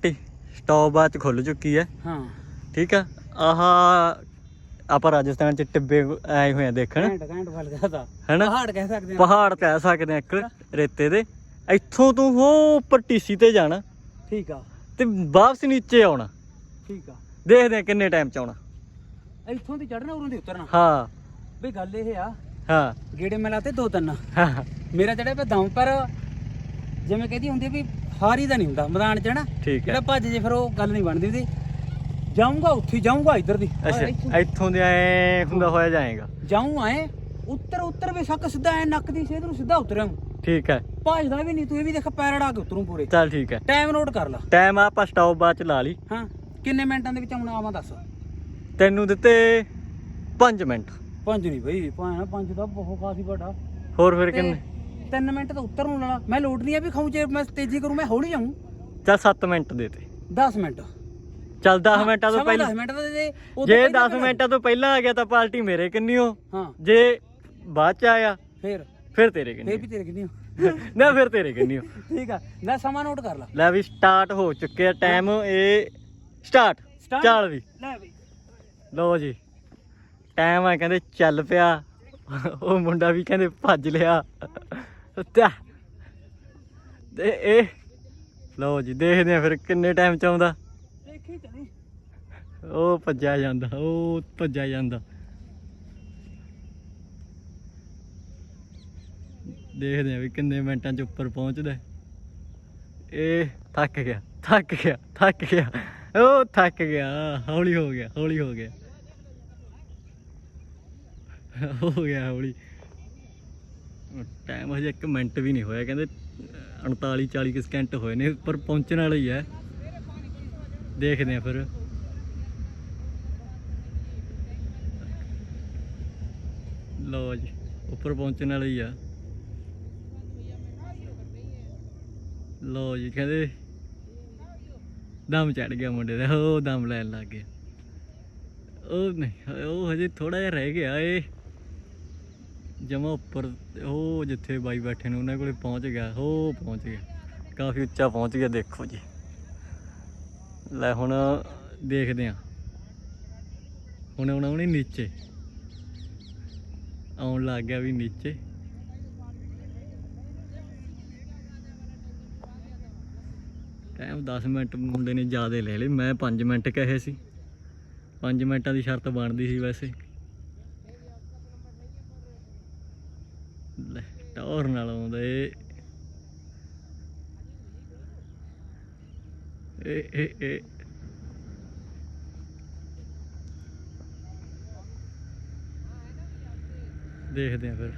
Stop ਬਾਅਦ ਚ ਖੁੱਲ ਚੁੱਕੀ ਹੈ ਹਾਂ। ਠੀਕ ਆ ਆਹ ਆਪਾਂ ਰਾਜਸਥਾਨ ਚ ਟਿੱਬੇ ਆਏ ਹੋਏ ਆ ਦੇਖਣ। ਘੈਂਟ ਘੈਂਟ ਫਲ ਕਹਤਾ ਹੈਨਾ? ਪਹਾੜ ਕਹਿ ਸਕਦੇ ਆ। ਪਹਾੜ ਕਹਿ ਸਕਦੇ ਆ ਇੱਕ ਰੇਤੇ ਦੇ। ਇੱਥੋਂ ਤੂੰ ਹੋ ਉੱਪਰ ਟੀਸੀ ਤੇ ਜਾਣਾ। ਠੀਕ ਆ। ਤੇ ਵਾਪਸ ਨੀਚੇ ਆਉਣਾ। ਠੀਕ ਆ। ਦੇਖਦੇ ਆ ਕਿੰਨੇ ਟਾਈਮ ਚ ਆਉਣਾ। ਇੱਥੋਂ ਦੀ ਚੜਨਾ ਉਰੋਂ ਦੀ ਉਤਰਨਾ। ਹਾਂ। ਬਈ ਗੱਲ ਇਹ ਆ ਹਾਂ। ਗੇੜੇ ਮਿਲਾਤੇ ਦੋ ਤਿੰਨ। ਹਾਂ। ਮੇਰਾ ਚੜਿਆ ਪਿਆ ਦਮ ਪਰ ਜਿਵੇਂ ਕਹਦੀ ਹੁੰਦੀ ਵੀ ਹਾਰੀ ਦਾ ਨਹੀਂ ਹੁੰਦਾ ਮੈਦਾਨ ਚ ਨਾ। ਠੀਕ ਹੈ। ਜਿਹੜਾ ਭੱਜ ਜੇ ਫਿਰ ਉਹ ਗੱਲ ਨਹੀਂ ਬਣਦੀ ਉਹਦੀ ਜਾਊਂਗਾ ਉੱਥੇ ਜਾਊਂਗਾ ਇੱਧਰ ਦੀ। ਅੱਛਾ ਇੱਥੋਂ ਦੇ। ਐ ਹੁੰਦਾ ਹੋਇਆ ਜਾਏਗਾ। ਜਾਊਂ ਆਏ ਉੱਤਰ ਉੱਤਰ ਵੀ ਸੱਕ ਸਿੱਧਾ ਐ ਨੱਕ ਦੀ ਸੇਧ ਨੂੰ ਸਿੱਧਾ ਉਤਰਿਆ ਠੀਕ ਹੈ। ਭੱਜਦਾ ਵੀ ਨਹੀਂ ਤੂੰ ਇਹ ਵੀ ਦੇਖ ਪੈਰ ਅੜਾ ਕੇ ਉਤਰੂ ਪੂਰੇ। ਚੱਲ ਠੀਕ ਹੈ। ਟਾਈਮ ਨੋਟ ਕਰ ਲਾ। ਟਾਈਮ ਆਪਾਂ ਸਟਾਪ ਬਾਅਦ ਚ ਲਾ ਲਈ। ਹਾਂ ਕਿੰਨੇ ਮਿੰਟਾਂ ਦੇ ਵਿੱਚ ਆਉਣਾ ਆਵਾਂ ਦੱਸ। ਤੈਨੂੰ ਦਿੱਤੇ 5 ਮਿੰਟ। ਪੰਜ ਨਹੀਂ ਬਈ ਭਾਣਾ ਪੰਜ ਦਾ ਬਹੁਤ ਕਾਫੀ ਵੱਡਾ। ਹੋਰ ਫਿਰ ਕਿੰਨੇ? ਤਿੰਨ ਮਿੰਟ ਤਾਂ ਉੱਤਰ ਨੂੰ ਲਾਣਾ ਮੈਂ ਲੋਡ ਨਹੀਂ ਆ ਵੀ ਖਾਉਂ ਜੇ ਮੈਂ ਤੇਜ਼ੀ ਕਰੂੰ ਮੈਂ ਹੌਲੀ ਜਾਊਂ ਚੱਲ 7 ਮਿੰਟ ਦੇ ਤੇ। 10 ਮਿੰਟ। ਚੱਲ 10 ਮਿੰਟਾਂ ਤੋਂ ਪਹਿਲਾਂ 10 ਮਿੰਟ ਦਾ ਦੇ ਉਦੋਂ ਜੇ ਪਹਿਲਾਂ 10 ਮਿੰਟਾਂ ਤੋਂ ਪਹਿਲਾਂ ਆ ਗਿਆ ਤਾਂ ਪਾਰਟੀ ਮੇਰੇ ਕਿੰਨੀ ਹੋ? ਹਾਂ। ਜੇ ਬਾਅਦ ਚ ਆਇਆ ਫੇਰ। ਫਿਰ ਤੇਰੇ ਫੇਰ ਕਿੰਨੀ ਵੀ ਤੇਰੇ ਕਿੰਨੀ ਹੋ? ਨਾ ਫਿਰ ਤੇਰੇ ਕਿੰਨੀ ਹੋ? ਠੀਕ ਆ। ਲੈ ਸਮਾਂ ਨੋਟ ਕਰ ਲਾ। ਲੈ ਵੀ ਸਟਾਰਟ ਹੋ ਚੁੱਕੇ ਆ ਟਾਈਮ ਇਹ ਸਟਾਰਟ? ਚੱਲ ਵੀ। ਲੈ ਬਈ ਲਓ ਜੀ ਟਾਈਮ ਆ ਕਹਿੰਦੇ ਚੱਲ ਪਿਆ। ਉਹ ਮੁੰਡਾ ਵੀ ਕਹਿੰਦੇ ਭੱਜ ਲਿਆ। ਤੇ ਤੇ ਇਹ ਲਓ ਜੀ ਦੇਖਦੇ ਆ ਫਿਰ ਕਿੰਨੇ ਟਾਈਮ ਚ ਆਉਂਦਾ। ਦੇਖੀ ਚਲੀ ਉਹ ਭੱਜਿਆ ਜਾਂਦਾ ਉਹ ਭੱਜਿਆ ਜਾਂਦਾ। ਦੇਖਦੇ ਆ ਵੀ ਕਿੰਨੇ ਮਿੰਟਾਂ ਚ ਉੱਪਰ ਪਹੁੰਚਦਾ। ਇਹ ਥੱਕ ਗਿਆ ਥੱਕ ਗਿਆ ਥੱਕ ਗਿਆ। ਉਹ ਥੱਕ ਗਿਆ ਹੌਲੀ ਹੋ ਗਿਆ ਹੌਲੀ ਹੋ ਗਿਆ। ਹੋ ਗਿਆ ਹੌਲੀ। ਟਾਈਮ ਹਜੇ 1 ਮਿੰਟ ਵੀ ਨਹੀਂ ਹੋਇਆ, ਕਹਿੰਦੇ 39 40 ਕੁ ਸਕਿੰਟ ਹੋਏ ਨੇ ਉੱਪਰ ਪਹੁੰਚਣ ਵਾਲੇ ਹੀ ਹੈ ਦੇਖਦੇ ਆ ਫਿਰ। ਲਓ ਜੀ, ਉੱਪਰ ਪਹੁੰਚਣ ਵਾਲੇ ਹੀ ਆ। ਲਓ ਜੀ, ਕਹਿੰਦੇ, ਦਮ ਚੜ ਗਿਆ ਮੁੰਡੇ ਦਾ, ਉਹ ਦਮ ਲੈਣ ਲੱਗ ਗਿਆ ਉਹ ਨਹੀਂ, ਉਹ ਹਜੇ ਥੋੜਾ ਜਿਹਾ ਰਹਿ ਗਿਆ ਏ। ਜਮਾ ਉੱਪਰ ਉਹ ਜਿੱਥੇ ਬਾਈ ਬੈਠੇ ਨੇ, ਉਹਨਾਂ ਕੋਲੇ ਪਹੁੰਚ ਗਿਆ। ਹੋ, ਪਹੁੰਚ ਗਿਆ। ਕਾਫੀ ਉੱਚਾ ਪਹੁੰਚ ਗਿਆ, ਦੇਖੋ ਜੀ। ਲੈ ਹੁਣ ਦੇਖਦੇ ਆ ਹੁਣ ਆਉਣਾ ਉਹਨੇ ਨੀਚੇ। ਆਉਣ ਲੱਗ ਗਿਆ ਵੀ ਨੀਚੇ। ਟਾਈਮ 10 ਮਿੰਟ ਮੁੰਡੇ ਨੇ ਜ਼ਿਆਦਾ ਲੈ ਲਏ। ਮੈਂ 5 ਮਿੰਟ ਕਹੇ ਸੀ। 5 ਮਿੰਟਾਂ ਦੀ ਸ਼ਰਤ ਬਣਦੀ ਸੀ ਵੈਸੇ। ਲੈ ਟੌਰ ਨਾਲ ਆਉਂਦਾ ਏ। ਏ ਏ ਏ। ਦੇਖਦੇ ਆ ਫਿਰ।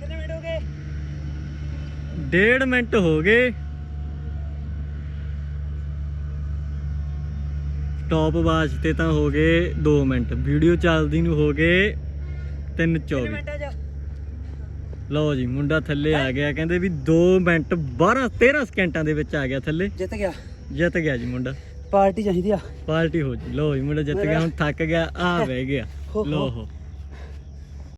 ਕਿੰਨੇ ਮਿੰਟ ਹੋ ਗਏ? ਡੇਢ ਮਿੰਟ ਹੋ ਗਏ। ਟੌਪ ਵਾਚ ਤੇ ਤਾਂ ਹੋ ਗਏ 2 ਮਿੰਟ ਵੀਡੀਓ ਚੱਲਦੀ ਨੂੰ ਹੋ ਗਏ 3:24 ਕਿੰਨੇ ਮਿੰਟਾਂ ਚ ਲਓ ਜੀ ਮੁੰਡਾ ਥੱਲੇ ਆ ਗਿਆ ਕਹਿੰਦੇ ਵੀ 2 ਮਿੰਟ 12 13 ਸਕਿੰਟਾਂ ਦੇ ਵਿੱਚ ਆ ਗਿਆ ਥੱਲੇ। ਜਿੱਤ ਗਿਆ। ਜਿੱਤ ਗਿਆ ਜੀ ਮੁੰਡਾ। ਪਾਰਟੀ ਚਾਹੀਦੀ ਆ। ਪਾਰਟੀ ਹੋ ਜੀ। ਲਓ ਜੀ ਮੁੰਡਾ ਜਿੱਤ ਗਿਆ ਹੁਣ ਥੱਕ ਗਿਆ ਆ ਬਹਿ ਗਿਆ। ਲਓ ਹੋ।